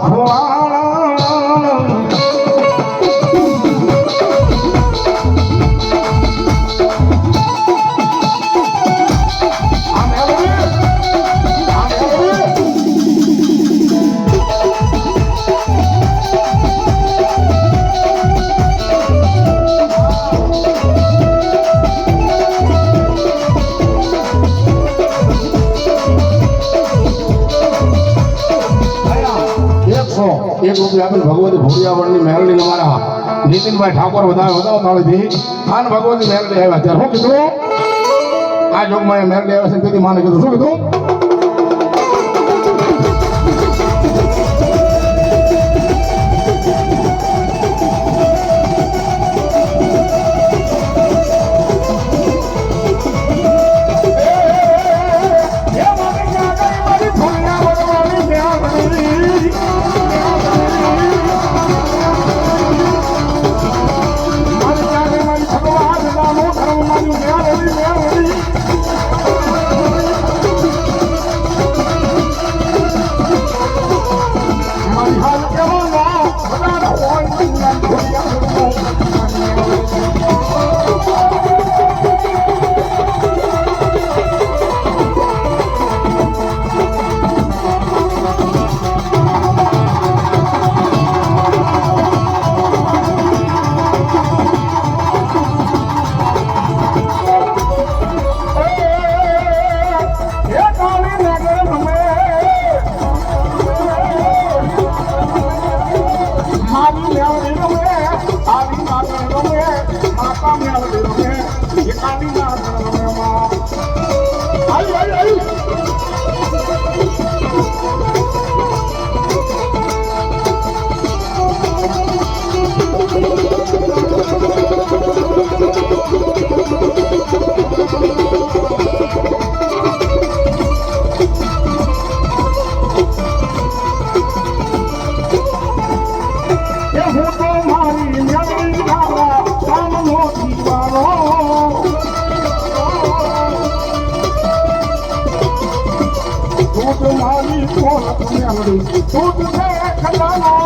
voar એક રૂપિયા આપેલ ભગવતી ભોળિયાવળની મેળડી અમારા નીતિનભાઈ ઠાકોર વધારે વધારો તાળીથી ખાન ભગવતી મેળડી આવ્યા ત્યારે શું કીધું આ જોગમાં મેળડી આવ્યા છે તેથી માને કીધું શું કીધું I'm a little man. મોહ પુણ્ય હરી તું તુજે ખજાના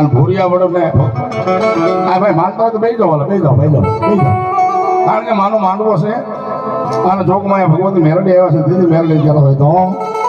અને ભૂરિયા વડો ને આ ભાઈ માનતા હોય તો બે જાઓ બે જાઓ બે જાઓ બે જાઓ કારણ કે માનો માંડવો છે અને જોગમાં ભગવતી મેરડી આવ્યા છે દીદી મેરડી ગયેલો હોય તો